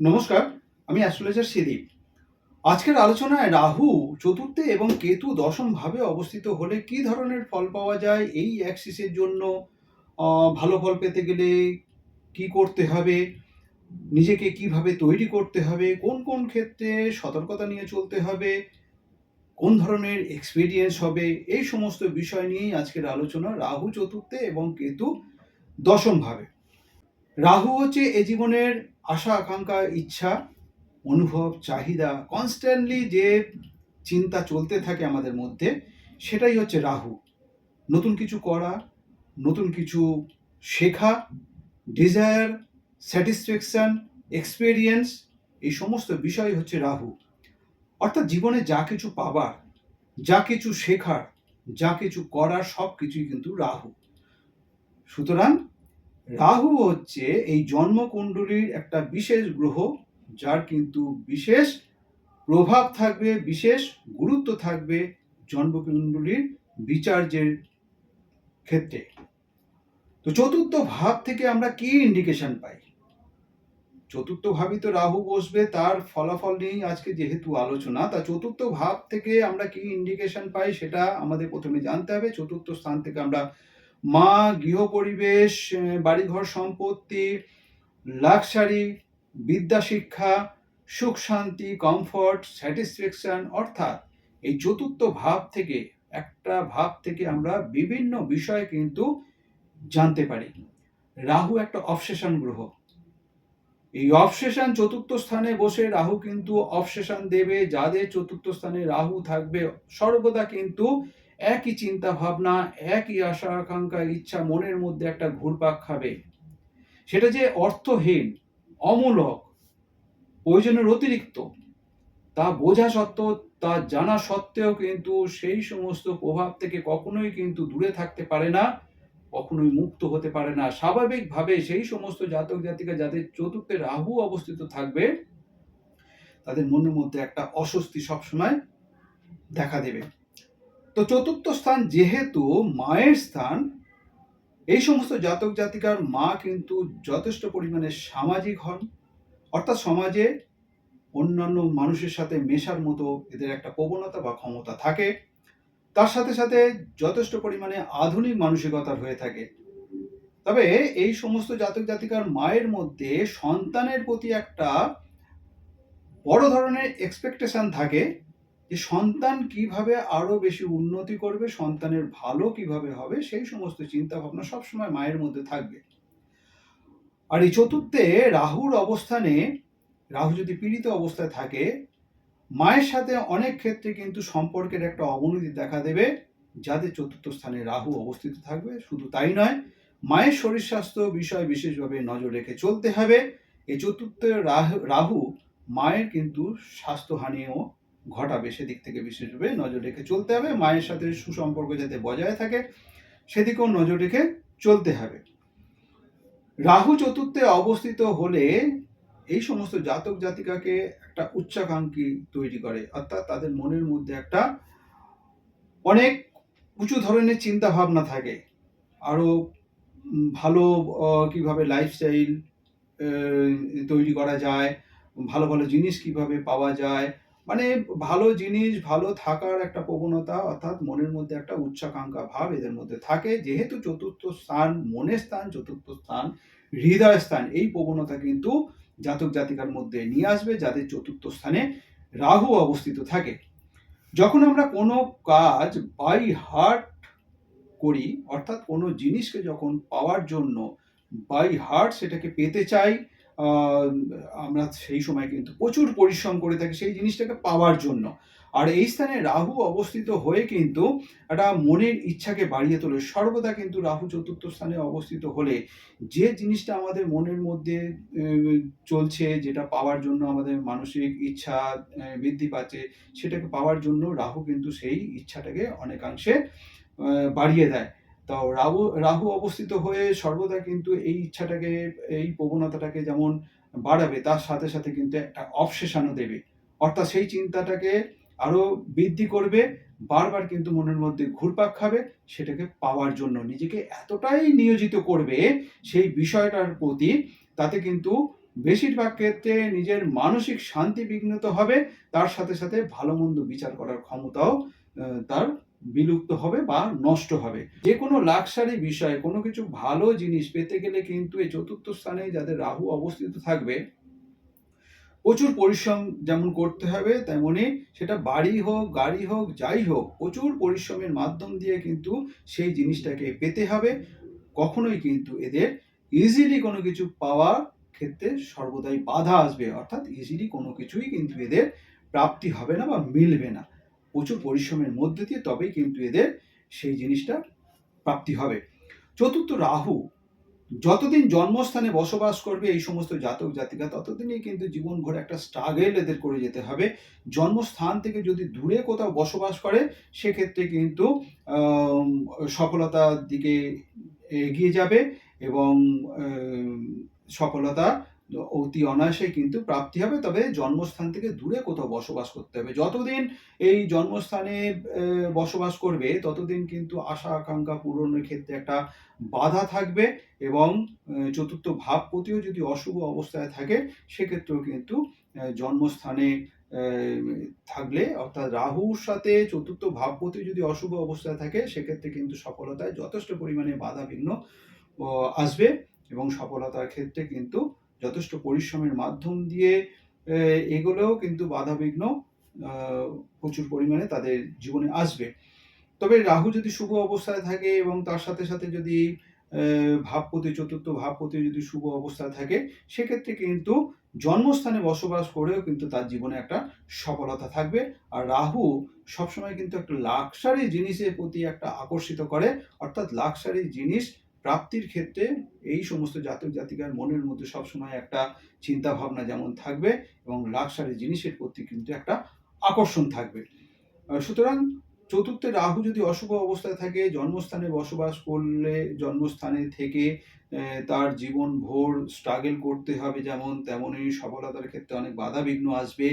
নমস্কার, আমি অ্যাস্ট্রোলজার সিদীপ আজকের আলোচনায় রাহু চতুর্থে এবং কেতু দশম ভাবে অবস্থিত হলে কি ধরনের ফল পাওয়া যায়? এই অ্যাক্সিসের জন্য ভালো ফল পেতে গেলে কি করতে হবে? নিজেকে কীভাবে তৈরি করতে হবে? কোন কোন ক্ষেত্রে সতর্কতা নিয়ে চলতে হবে? কোন ধরনের এক্সপিরিয়েন্স হবে? এই সমস্ত বিষয় নিয়েই আজকের আলোচনা রাহু চতুর্থে এবং কেতু দশম ভাবে রাহু হচ্ছে এ জীবনের আশা, আকাঙ্ক্ষা, ইচ্ছা, অনুভব, চাহিদা কনস্ট্যান্টলি যে চিন্তা চলতে থাকে আমাদের মধ্যে, সেটাই হচ্ছে রাহু। নতুন কিছু করা, নতুন কিছু শেখা ডিজায়ার স্যাটিসফ্যাকশন এক্সপেরিয়েন্স এই সমস্ত বিষয় হচ্ছে রাহু। অর্থাৎ জীবনে যা কিছু পাবার, যা কিছু শেখার, যা কিছু করার সব কিছুই কিন্তু রাহু। সুতরাং রাহু হচ্ছে এই জন্মকুণ্ডলীর একটা বিশেষ গ্রহ, যার কিন্তু বিশেষ প্রভাব থাকবে, বিশেষ গুরুত্ব থাকবে জন্মকুণ্ডলীর বিচার্যের ক্ষেত্রে। তো চতুর্থ ভাব থেকে আমরা কি ইন্ডিকেশন পাই? চতুর্থ ভাবই তো রাহু বসবে, তার ফলাফল নিয়েই আজকে যেহেতু আলোচনা, তা চতুর্থ ভাব থেকে আমরা কি ইন্ডিকেশন পাই সেটা আমাদের প্রথমে জানতে হবে। চতুর্থ স্থান থেকে আমরা মা গৃহ পরিবেশ বাড়িঘর সম্পত্তি, লাক্সারি বিদ্যা শিক্ষা সুখ শান্তি, কমফর্ট, স্যাটিসফ্যাকশন, অর্থাৎ এই চতুর্থ ভাব থেকে, একটা ভাব থেকে আমরা বিভিন্ন বিষয় কিন্তু জানতে পারি। রাহু একটা অবসেশন গ্রহ। এই অবসেশন চতুর্থ স্থানে বসে রাহু কিন্তু অবসেশন দেবে। যাদের চতুর্থ স্থানে রাহু থাকবে, সর্বদা কিন্তু একই চিন্তা ভাবনা একই আশা, আকাঙ্ক্ষা, ইচ্ছা, মনের মধ্যে একটা ঘুরপাক খাবে। সেটা যে অর্থহীন, অমূলক, প্রয়োজনের অতিরিক্ত, তা বোঝা সত্ত্বেও, তা জানা সত্ত্বেও কিন্তু সেই সমস্ত প্রভাব থেকে কখনোই কিন্তু দূরে থাকতে পারে না, কখনোই মুক্ত হতে পারে না। স্বাভাবিকভাবে সেই সমস্ত জাতক জাতিকা যাদের চতুর্থে রাহু অবস্থিত থাকবে, তাদের মনের মধ্যে একটা অস্বস্তি সবসময় দেখা দেবে। তো চতুর্থ স্থান যেহেতু, মায়ের স্থান, এই সমস্ত জাতক জাতিকার মা কিন্তু যথেষ্ট পরিমাণে সামাজিক হন। অর্থাৎ সমাজে অন্যান্য মানুষের সাথে মেশার মতো এদের একটা প্রবণতা বা ক্ষমতা থাকে। তার সাথে সাথে যথেষ্ট পরিমাণে আধুনিক মানসিকতার হয়ে থাকে। তবে এই সমস্ত জাতক জাতিকার মায়ের মধ্যে সন্তানের প্রতি একটা বড় ধরনের এক্সপেকটেশন থাকে। যে সন্তান কীভাবে আরও বেশি উন্নতি করবে, সন্তানের ভালো কীভাবে হবে, সেই সমস্ত চিন্তা ভাবনা সবসময় মায়ের মধ্যে থাকবে। আর এই চতুর্থে রাহুর অবস্থানে, রাহু যদি পীড়িত অবস্থায় থাকে, মায়ের সাথে অনেক ক্ষেত্রে কিন্তু সম্পর্কের একটা অবনতি দেখা দেবে যাদের চতুর্থ স্থানে রাহু অবস্থিত থাকবে। শুধু তাই নয়, মায়ের শরীর স্বাস্থ্য বিষয়ে বিশেষভাবে নজর রেখে চলতে হবে। এই চতুর্থ রাহু মায়ের কিন্তু স্বাস্থ্যহানিও ঘটাবে সেদিক থেকে বিশেষভাবে নজর রেখে চলতে হবে। মায়ের সাথে সুসম্পর্ক যাতে বজায় থাকে সেদিকেও নজর রেখে চলতে হবে। রাহু চতুর্থে অবস্থিত হলে এই সমস্ত জাতক জাতিকাকে একটা উচ্চাকাঙ্ক্ষী তৈরি করে। অর্থাৎ তাদের মনের মধ্যে একটা অনেক উঁচু ধরনের চিন্তা ভাবনা থাকে। আরও উম, ভালো কীভাবে লাইফস্টাইল তৈরি করা যায় ভালো ভালো জিনিস কীভাবে পাওয়া যায় মানে ভালো জিনিস, ভালো থাকার একটা প্রবণতা, অর্থাৎ মনের মধ্যে একটা উচ্চাকাঙ্ক্ষা ভাব এদের মধ্যে থাকে। যেহেতু চতুর্থ স্থান মনের স্থান, চতুর্থ স্থান হৃদয় স্থান, এই প্রবণতা কিন্তু জাতক জাতিকার মধ্যে নিয়ে আসবে, যাদের চতুর্থ স্থানে রাহু অবস্থিত থাকে। যখন আমরা কোনো কাজ বাই হার্ট করি, অর্থাৎ কোনো জিনিসকে যখন পাওয়ার জন্য বাই হার্ট সেটাকে পেতে চাই আমরা সেই সময় কিন্তু প্রচুর পরিশ্রম করে থাকি সেই জিনিসটাকে পাওয়ার জন্য। আর এই স্থানে রাহু অবস্থিত হয়ে কিন্তু একটা মনের ইচ্ছাকে বাড়িয়ে তোলে। সর্বদা কিন্তু রাহু চতুর্থ স্থানে অবস্থিত হলে যে জিনিসটা আমাদের মনের মধ্যে চলছে, যেটা পাওয়ার জন্য আমাদের মানসিক ইচ্ছা বৃদ্ধি পাচ্ছে, সেটাকে পাওয়ার জন্য রাহু কিন্তু সেই ইচ্ছাটাকে অনেকাংশে বাড়িয়ে দেয়। তো রাহু রাহু অবস্থিত হয়ে সর্বদা কিন্তু এই ইচ্ছাটাকে, এই প্রবণতাটাকে যেমন বাড়াবে, তার সাথে সাথে কিন্তু একটা অবসেশনও দেবে। অর্থাৎ সেই চিন্তাটাকে আরও বৃদ্ধি করবে, বারবার কিন্তু মনের মধ্যে ঘুরপাক খাবে, সেটাকে পাওয়ার জন্য। নিজেকে এতটাই নিয়োজিত করবে সেই বিষয়টার প্রতি, তাতে কিন্তু বেশিরভাগ ক্ষেত্রে নিজের মানসিক শান্তি বিঘ্নিত হবে, তার সাথে সাথে ভালো মন্দ বিচার করার ক্ষমতাও তার বিলুপ্ত হবে বা নষ্ট হবে। যে কোনো লাক্সারি বিষয়ে কোনো কিছু ভালো জিনিস পেতে গেলে কিন্তু এই চতুর্থ স্থানে যাদের রাহু অবস্থিত থাকবে, প্রচুর পরিশ্রম যেমন করতে হবে তেমনি সেটা বাড়ি হোক, গাড়ি হোক, যাই হোক, প্রচুর পরিশ্রমের মাধ্যম দিয়ে কিন্তু সেই জিনিসটাকে পেতে হবে। কখনোই কিন্তু এদের ইজিলি কোনো কিছু পাওয়ার ক্ষেত্রে সর্বদাই বাধা আসবে। অর্থাৎ ইজিলি কোনো কিছুই কিন্তু এদের প্রাপ্তি হবে না বা মিলবে না। প্রচুর পরিশ্রমের মধ্যে দিয়ে তবেই কিন্তু এদের সেই জিনিসটা প্রাপ্তি হবে। চতুর্থ রাহু, যতদিন জন্মস্থানে বসবাস করবে এই সমস্ত জাতক জাতিকা, ততদিনই কিন্তু জীবন ঘরে একটা স্ট্রাগেল এদের করে যেতে হবে। জন্মস্থান থেকে যদি দূরে কোথাও বসবাস করে, সেক্ষেত্রে কিন্তু সফলতার দিকে এগিয়ে যাবে এবং সফলতা অতি অনায়াসে কিন্তু প্রাপ্তি হবে, তবে জন্মস্থান থেকে দূরে কোথাও বসবাস করতে হবে। যতদিন এই জন্মস্থানে বসবাস করবে, ততদিন কিন্তু আশা, আকাঙ্ক্ষা পূরণের ক্ষেত্রে একটা বাধা থাকবে এবং চতুর্থ ভাবপতিও যদি অশুভ অবস্থায় থাকে, সেক্ষেত্রেও কিন্তু জন্মস্থানে থাকলে অর্থাৎ রাহুর সাথে চতুর্থ ভাবপতি যদি অশুভ অবস্থায় থাকে, সেক্ষেত্রে কিন্তু সফলতায় যথেষ্ট পরিমাণে বাধা বিঘ্ন আসবে এবং সফলতার ক্ষেত্রে কিন্তু যথেষ্ট পরিশ্রমের মাধ্যম দিয়ে এগুলোও কিন্তু বাধা বিঘ্ন প্রচুর পরিমাণে তাদের জীবনে আসবে। তবে রাহু যদি শুভ অবস্থায় থাকে এবং তার সাথে সাথে যদি ভাবপতি, চতুর্থ ভাবপতি যদি শুভ অবস্থায় থাকে, সেক্ষেত্রে কিন্তু জন্মস্থানে বসবাস করেও কিন্তু তার জীবনে একটা সফলতা থাকবে। আর রাহু সবসময় কিন্তু একটা লাক্সারি জিনিসের প্রতি একটা আকর্ষিত করে। অর্থাৎ লাক্সারি জিনিস প্রাপ্তির ক্ষেত্রে এই সমস্ত জাতক জাতিকার মনের মধ্যে সবসময় একটা চিন্তা ভাবনা যেমন থাকবে এবং লাক্সারি জিনিসের প্রতি কিন্তু একটা আকর্ষণ থাকবে। সুতরাং চতুর্থে রাহু যদি অশুভ অবস্থায় থাকে, জন্মস্থানে বসবাস করলে জন্মস্থানে থেকে তার জীবন ভোর স্ট্রাগল করতে হবে যেমন, তেমনই সফলতার ক্ষেত্রে অনেক বাধা বিঘ্ন আসবে।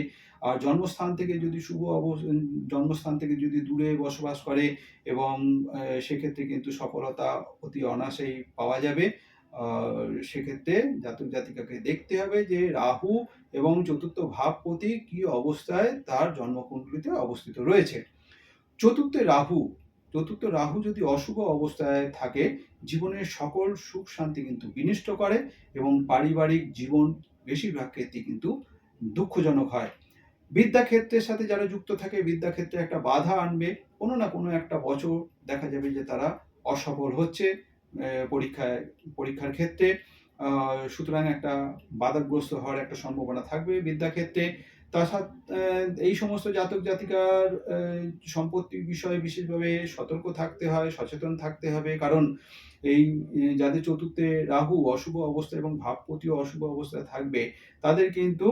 আর জন্মস্থান থেকে যদি শুভ অবস জন্মস্থান থেকে যদি দূরে বসবাস করে এবং সেক্ষেত্রে কিন্তু সফলতা অতি অনায়াসেই পাওয়া যাবে। সেক্ষেত্রে জাতক জাতিকাকে দেখতে হবে যে রাহু এবং চতুর্থ ভাবপতি কি অবস্থায় তার জন্মকুণ্ডলিতে অবস্থিত রয়েছে। চতুর্থে রাহু, চতুর্থ রাহু যদি অশুভ অবস্থায় থাকে, জীবনের সকল সুখ শান্তি কিন্তু বিনষ্ট করে এবং পারিবারিক জীবন বেশিরভাগ ক্ষেত্রে কিন্তু দুঃখজনক হয়। বিদ্যাক্ষেত্রের সাথে যারা যুক্ত থাকে, বিদ্যাক্ষেত্রে একটা বাধা আনবে, কোনো না কোনো একটা বছর দেখা যাবে যে তারা অসফল হচ্ছে পরীক্ষায়, পরীক্ষার ক্ষেত্রে। সুতরাং একটা বাধাগ্রস্ত হওয়ার একটা সম্ভাবনা থাকবে বিদ্যাক্ষেত্রে। সাথে এই সমস্ত জাতক জাতিকার সম্পত্তির বিষয়ে বিশেষভাবে সতর্ক থাকতে হয়, সচেতন থাকতে হবে। কারণ এই যাদের চতুর্থে রাহু অশুভ অবস্থা এবং ভাবপতিও অশুভ অবস্থায় থাকবে, তাদের কিন্তু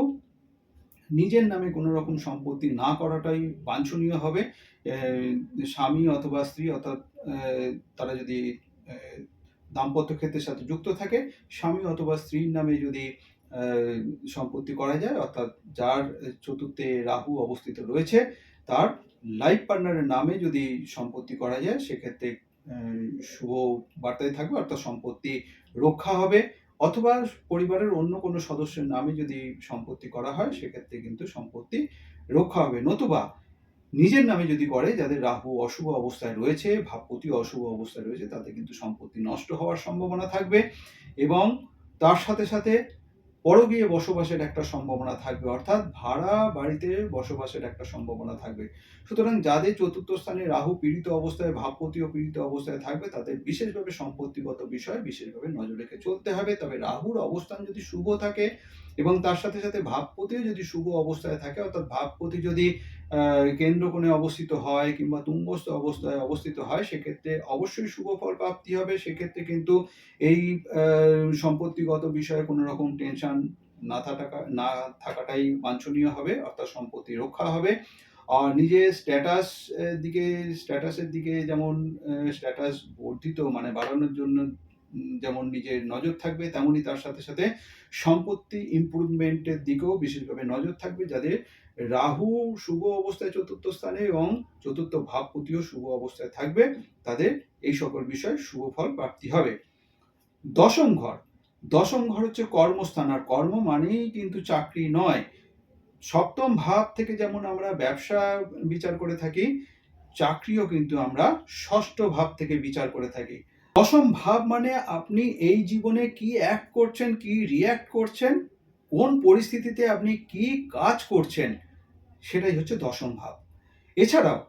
নিজের নামে কোনো রকম সম্পত্তি না করাটাই বাঞ্ছনীয় হবে। স্বামী অথবা স্ত্রী অর্থাৎ তারা যদি দাম্পত্য ক্ষেত্রের সাথে যুক্ত থাকে, স্বামী অথবা স্ত্রীর নামে যদি সম্পত্তি করা যায়, অর্থাৎ যার চতুর্থে রাহু অবস্থিত রয়েছে, তার লাইফ পার্টনারের নামে যদি সম্পত্তি করা যায়, সেক্ষেত্রে শুভ বার্তায় থাকবে, অর্থাৎ সম্পত্তি রক্ষা হবে, অথবা পরিবারের অন্য কোনো সদস্যের নামে যদি সম্পত্তি করা হয়, সেক্ষেত্রে কিন্তু সম্পত্তি রক্ষা হবে। নতুবা নিজের নামে যদি করে, যাদের রাহু অশুভ অবস্থায় রয়েছে, ভাবপতি অশুভ অবস্থায় রয়েছে তাতে কিন্তু সম্পত্তি নষ্ট হওয়ার সম্ভাবনা থাকবে এবং তার সাথে সাথে পরগিয়ে বসবাসের একটা সম্ভাবনা থাকবে, অর্থাৎ ভাড়া বাড়িতে বসবাসের একটা সম্ভাবনা থাকবে। সুতরাং যাদের চতুর্থ স্থানে রাহু পীড়িত অবস্থায়, ভাবপতিও পীড়িত অবস্থায় থাকবে, তাদের বিশেষভাবে সম্পত্তিগত বিষয়ে বিশেষভাবে নজর রেখে চলতে হবে। তবে রাহুর অবস্থান যদি শুভ থাকে এবং তার সাথে সাথে ভাবপতিও যদি শুভ অবস্থায় থাকে, অর্থাৎ ভাবপতি যদি কেন্দ্রকোণে অবস্থিত হয় কিংবা তুঙ্গস্থ অবস্থায় অবস্থিত হয়, সেক্ষেত্রে অবশ্যই শুভ ফল প্রাপ্তি হবে। সেক্ষেত্রে কিন্তু এই সম্পত্তিগত বিষয়ে কোনো রকম টেনশন না থাকা, না থাকাটাই বাঞ্ছনীয় হবে, অর্থাৎ সম্পত্তি রক্ষা হবে। আর নিজের স্ট্যাটাস দিকে স্ট্যাটাসের দিকে যেমন স্ট্যাটাস বর্ধিত মানে বাড়ানোর জন্য যেমন নিজের নজর থাকবে, তেমনই তার সাথে সাথে সম্পত্তি ইমপ্রুভমেন্টের দিকেও বিশেষভাবে নজর থাকবে যাদের রাহু শুভ অবস্থায় চতুর্থ স্থানে এবং চতুর্থ ভাবপতিও শুভ অবস্থায় থাকবে। তাদের এই সকল বিষয়ে শুভ ফল প্রাপ্তি হবে। দশম ঘর। দশম ঘর হচ্ছে কর্মস্থান, আর কর্ম মানেই কিন্তু চাকরি নয়। সপ্তম ভাব থেকে যেমন আমরা ব্যবসা বিচার করে থাকি, চাকরিও কিন্তু আমরা ষষ্ঠ ভাব থেকে বিচার করে থাকি। দশম ভাব মানে আপনি এই জীবনে কি অ্যাক্ট করছেন, কি রিয়্যাক্ট করছেন, কোন পরিস্থিতিতে আপনি কি কাজ করছেন, সেটাই হচ্ছে দশম ভাব এছাড়াও,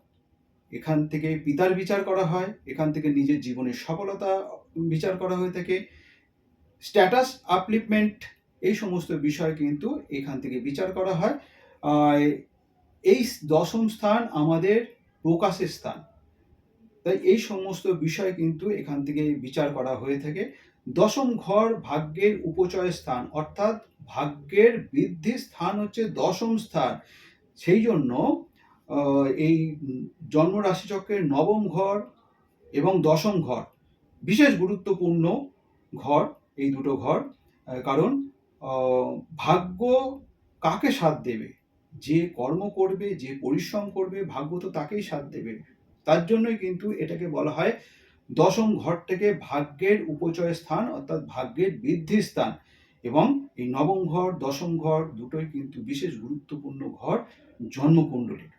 এখান থেকে পিতার বিচার করা হয়, এখান থেকে নিজের জীবনের সফলতা বিচার করা হয়ে থাকে। স্ট্যাটাস আপলিপমেন্ট এই সমস্ত বিষয় কিন্তু এখান থেকে বিচার করা হয়। এই দশম স্থান আমাদের প্রকাশের স্থান। তাই এই সমস্ত বিষয় কিন্তু এখান থেকে বিচার করা হয়ে থাকে। দশম ঘর ভাগ্যের উপচয় স্থান, অর্থাৎ ভাগ্যের বৃদ্ধির স্থান হচ্ছে দশম স্থান। সেই জন্য এই জন্ম রাশিচক্রের নবম ঘর এবং দশম ঘর বিশেষ গুরুত্বপূর্ণ ঘর, এই দুটো ঘর কারণ ভাগ্য কাকে সাথ দেবে? যে কর্ম করবে, যে পরিশ্রম করবে, ভাগ্য তো তাকেই সাথ দেবে। তার জন্যই কিন্তু এটাকে বলা হয় দশম ঘর থেকে ভাগ্যের উপচয় স্থান, অর্থাৎ ভাগ্যের বৃদ্ধি স্থান। এবং এই নবম ঘর, দশম ঘর দুটোই কিন্তু বিশেষ গুরুত্বপূর্ণ ঘর জন্মকুণ্ডলীর।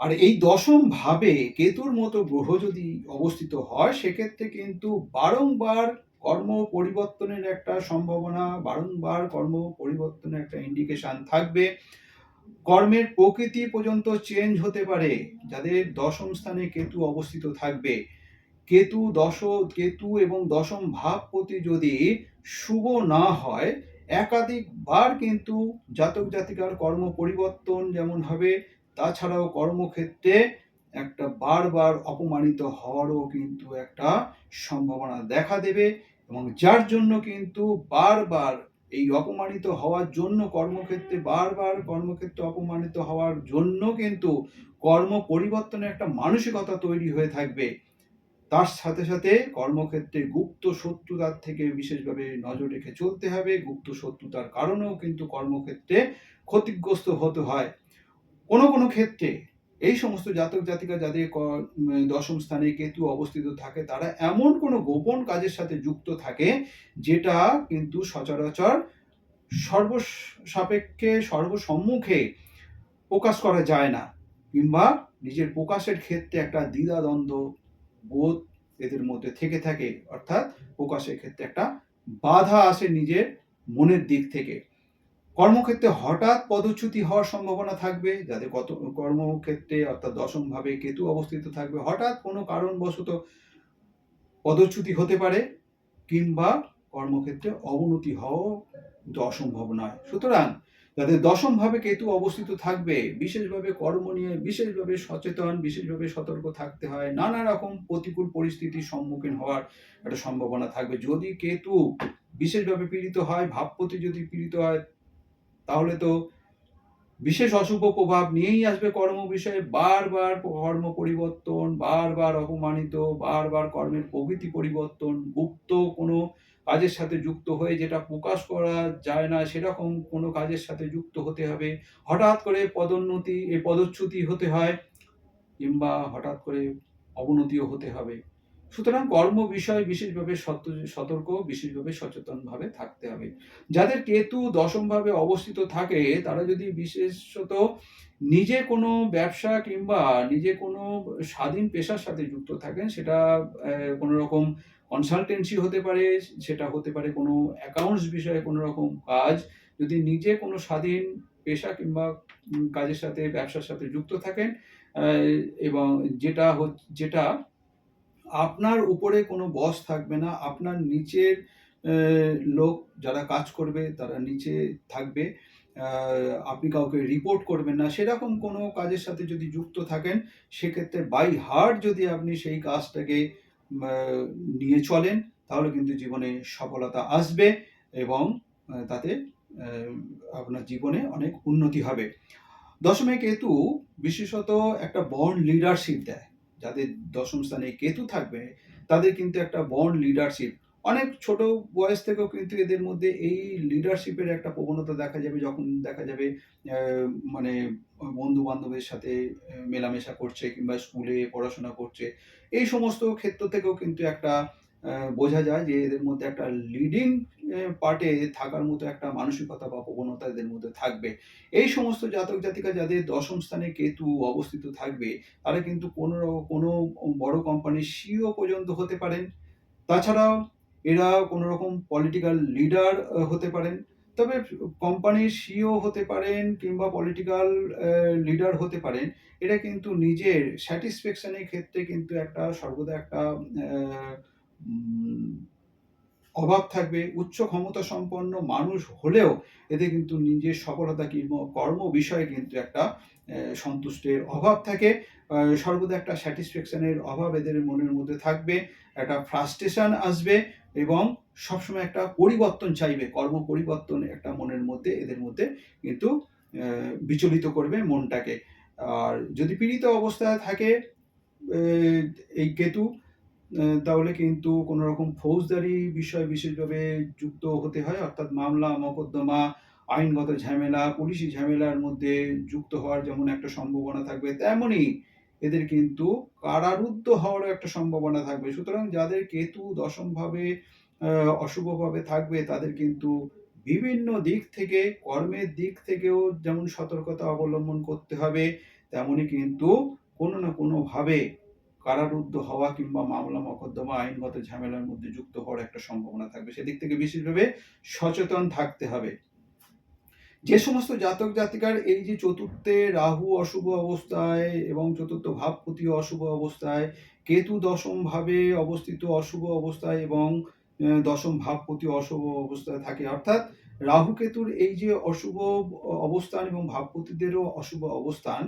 আর এই দশম ভাবে কেতুর মতো গ্রহ যদি অবস্থিত হয়, সেক্ষেত্রে কিন্তু বারংবার কর্ম পরিবর্তনের একটা সম্ভাবনা, বারংবার কর্ম পরিবর্তনের একটা ইন্ডিকেশন থাকবে। কর্মের প্রকৃতি পর্যন্ত চেঞ্জ হতে পারে, যাদের দশম স্থানে কেতু অবস্থিত থাকবে। কেতু দশ, কেতু এবং দশম ভাব প্রতি যদি শুভ না হয়, একাধিকবার কিন্তু জাতক জাতিকার কর্ম পরিবর্তন যেমন হবে, তাছাড়াও কর্মক্ষেত্রে একটা বারবার অপমানিত হওয়ারও কিন্তু একটা সম্ভাবনা দেখা দেবে এবং যার জন্য কিন্তু বারবার এই অপমানিত হওয়ার জন্য কর্মক্ষেত্রে, বারবার কর্মক্ষেত্রে অপমানিত হওয়ার জন্য কিন্তু কর্ম পরিবর্তনের একটা মানসিকতা তৈরি হয়ে থাকবে। তার সাথে সাথে কর্মক্ষেত্রে গুপ্ত শত্রুতার থেকে বিশেষভাবে নজর রেখে চলতে হবে। গুপ্ত শত্রুতার কারণেও কিন্তু কর্মক্ষেত্রে ক্ষতিগ্রস্ত হতে হয়। কোনো কোনো ক্ষেত্রে এই সমস্ত জাতক, জাতিকা যাদের দশম স্থানে কেতু অবস্থিত থাকে, তারা এমন কোনো গোপন কাজের সাথে যুক্ত থাকে, যেটা কিন্তু সচরাচর সর্ব সাপেক্ষে সর্বসম্মুখে প্রকাশ করা যায় না। কিংবা নিজের প্রকাশের ক্ষেত্রে একটা দ্বিধাদ্বন্দ্ব বোধ এদের মধ্যে থেকে থাকে, অর্থাৎ প্রকাশের ক্ষেত্রে একটা বাধা আসে নিজের মনের দিক থেকে। কর্মক্ষেত্রে হঠাৎ পদচ্যুতি হওয়ার সম্ভাবনা থাকবে, যাদের কত, কর্মক্ষেত্রে অর্থাৎ দশম ভাবে কেতু অবস্থিত থাকবে, হঠাৎ কোনো কারণবশত পদচ্যুতি হতে পারে কিংবা কর্মক্ষেত্রে অবনতি কিন্তু অসম্ভব নয়। সুতরাং যাদের দশম ভাবে কেতু অবস্থিত থাকবে, বিশেষভাবে কর্ম নিয়ে বিশেষভাবে সচেতন, বিশেষভাবে সতর্ক থাকতে হয়, নানা রকম প্রতিকূল পরিস্থিতির সম্মুখীন হওয়ার একটা সম্ভাবনা থাকবে। যদি কেতু বিশেষভাবে পীড়িত হয়, ভাবপতি যদি পীড়িত হয় তাহলে তো বিশেষ অশুভ প্রভাব নিয়েই আসবে কর্ম বিষয়ে। বারবার কর্ম পরিবর্তন, বারবার অপমানিত, বারবার কর্মের প্রকৃতি পরিবর্তন, গুপ্ত কোনো কাজের সাথে যুক্ত হয়ে যেটা প্রকাশ করা যায় না, সেরকম কোনো কাজের সাথে যুক্ত হতে হবে। হঠাৎ করে পদোন্নতি, এ পদচ্যুতি হতে হয়, কিংবা হঠাৎ করে অবনতিও হতে হবে। সুতরাং কর্ম বিষয়ে বিশেষভাবে সত- সতর্ক, বিশেষভাবে সচেতনভাবে থাকতে হবে। যাদের কেতু দশমভাবে অবস্থিত থাকে, তারা যদি বিশেষত নিজে কোনো ব্যবসা কিংবা নিজে কোনো স্বাধীন পেশার সাথে যুক্ত থাকেন, সেটা কোনো রকম কনসালটেন্সি হতে পারে, সেটা হতে পারে কোনো অ্যাকাউন্টস বিষয়ে কোনো রকম কাজ। যদি নিজে কোনো স্বাধীন পেশা কিংবা কাজের সাথে, ব্যবসার সাথে যুক্ত থাকেন এবং যেটা যেটা আপনার উপরে কোনো বস থাকবে না, আপনার নিচের লোক যারা কাজ করবে তারা নিচে থাকবে আপনি কাউকে রিপোর্ট করবেন না। সেরকম কোনো কাজের সাথে যদি যুক্ত থাকেন, সেক্ষেত্রে বাই হার্ট যদি আপনি সেই কাজটাকে নিয়ে চলেন, তাহলে কিন্তু জীবনে সফলতা আসবে এবং তাতে আপনার জীবনে অনেক উন্নতি হবে। দশমে কেতু বিশেষত একটা বন্ড লিডারশিপ দেয়। যাদের দশম স্থানে কেতু থাকবে, তাদের কিন্তু একটা বন্ড লিডারশিপ অনেক ছোট বয়স থেকেও কিন্তু এদের মধ্যে এই লিডারশিপের একটা প্রবণতা দেখা যাবে যখন দেখা যাবে মানে বন্ধু বান্ধবের সাথে মেলামেশা করছে কিংবা স্কুলে পড়াশোনা করছে। এই সমস্ত ক্ষেত্র থেকেও কিন্তু একটা বোঝা যায় যে এদের মধ্যে একটা লিডিং পার্টে থাকার মতো একটা মানসিকতা বা প্রবণতা এদের মধ্যে থাকবে। এই সমস্ত জাতক জাতিকা যাদের দশম স্থানে কেতু অবস্থিত থাকবে, তারা কিন্তু কোনো কোনো বড় কোম্পানির সিও পর্যন্ত হতে পারেন। তাছাড়াও এরা কোনো রকম পলিটিক্যাল লিডার হতে পারেন। তবে কোম্পানির সিও হতে পারেন কিংবা পলিটিক্যাল লিডার হতে পারেন এটা কিন্তু নিজের স্যাটিসফ্যাকশনের ক্ষেত্রে কিন্তু একটা সর্বদা একটা অভাব থাকবে, উচ্চ ক্ষমতা সম্পন্ন মানুষ হলেও এদের কিন্তু নিজের সফলতা কিংবা কর্ম বিষয়ে কিন্তু একটা সন্তুষ্টের অভাব থাকে। সর্বদা একটা স্যাটিসফ্যাকশনের অভাব এদের মনের মধ্যে থাকবে, একটা ফ্রাস্ট্রেশন আসবে এবং সবসময় একটা পরিবর্তন চাইবে, কর্ম পরিবর্তন একটা মনের মধ্যে, এদের মধ্যে কিন্তু বিচলিত করবে মনটাকে। আর যদি পীড়িত অবস্থায় থাকে এই কেতু তাহলে কিন্তু কোনো রকম ফৌজদারি বিষয় বিশেষভাবে যুক্ত হতে হয়, অর্থাৎ মামলা, মকদ্দমা, আইনগত ঝামেলা, পুলিশি ঝামেলার মধ্যে যুক্ত হওয়ার যেমন একটা সম্ভাবনা থাকবে তেমনই এদের কিন্তু কারারুদ্ধ হওয়ারও একটা সম্ভাবনা থাকবে। সুতরাং যাদের কেতু দশমভাবে অশুভভাবে থাকবে, তাদের কিন্তু বিভিন্ন দিক থেকে, কর্মের দিক থেকেও যেমন সতর্কতা অবলম্বন করতে হবে তেমনই কিন্তু কোনো না কোনোভাবে কারারুদ্ধ হওয়া কিংবা মামলা মকদ্দমা আইনগত ঝামেলার মধ্যে যুক্ত হওয়ার একটা সম্ভাবনা থাকবে। সেদিক থেকে বিশেষভাবে সচেতন থাকতে হবে। যে সমস্ত জাতক জাতিকার এই যে চতুর্থে রাহু অশুভ অবস্থায় এবং চতুর্থ ভাবপতি অশুভ অবস্থায়, কেতু দশম ভাবে অবস্থিত অশুভ অবস্থায় এবং দশম ভাবপতি অশুভ অবস্থায় থাকে, অর্থাৎ রাহু কেতুর এই যে অশুভ অবস্থান এবং ভাবপতিদেরও অশুভ অবস্থান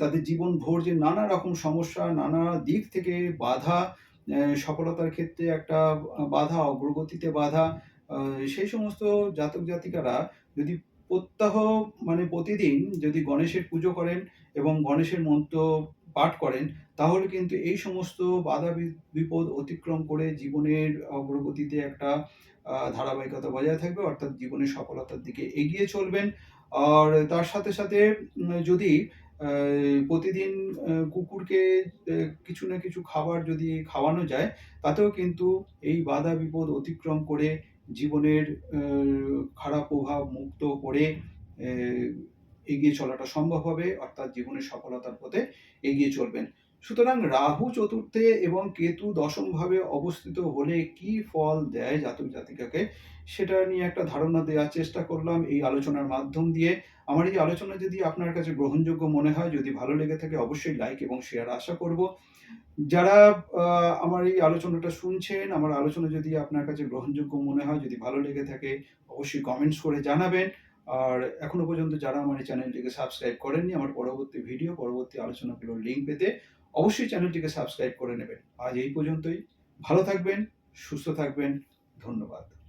তাদের জীবন ভোর যে নানা রকম সমস্যা, নানা দিক থেকে বাধা সফলতার ক্ষেত্রে একটা বাধা, অগ্রগতিতে বাধা সেই সমস্ত জাতক জাতিকারা যদি প্রত্যাহ মানে প্রতিদিন যদি গণেশের পুজো করেন এবং গণেশের মন্ত্র পাঠ করেন, তাহলে কিন্তু এই সমস্ত বাধা বিপদ অতিক্রম করে জীবনের অগ্রগতিতে একটা ধারাবাহিকতা বজায় থাকবে, অর্থাৎ জীবনের সফলতার দিকে এগিয়ে চলবেন। আর তার সাথে সাথে যদি প্রতিদিন কুকুরকে কিছু না কিছু খাবার যদি খাওয়ানো যায়, তাতেও কিন্তু এই বাধা বিপদ অতিক্রম করে জীবনের খারাপ প্রভাব মুক্ত করে এগিয়ে চলাটা সম্ভব হবে, অর্থাৎ জীবনের সফলতার পথে এগিয়ে চলবেন। সুতরাং রাহু চতুর্থে এবং কেতু দশম ভাবে অবস্থিত হলে কি ফল দেয় জাতক জাতিকাকে? সেটা নিয়ে একটা ধারণা দেওয়ার চেষ্টা করলাম এই আলোচনার মাধ্যম দিয়ে। আমার এই আলোচনা যদি আপনার কাছে গ্রহণযোগ্য মনে হয়, যদি ভালো লেগে থাকে অবশ্যই লাইক এবং শেয়ার আশা করব। যারা আমার এই আলোচনাটা শুনছেন, আমার আলোচনা যদি আপনার কাছে গ্রহণযোগ্য মনে হয়, যদি ভালো লেগে থাকে অবশ্যই কমেন্টস করে জানাবেন। আর এখনও পর্যন্ত যারা আমার এই চ্যানেলটিকে সাবস্ক্রাইব করেননি, আমার পরবর্তী ভিডিও পরবর্তী আলোচনাগুলোর লিঙ্ক পেতে অবশ্যই চ্যানেলটিকে সাবস্ক্রাইব করে নেবেন। আজ এই পর্যন্তই। ভালো থাকবেন সুস্থ থাকবেন। ধন্যবাদ।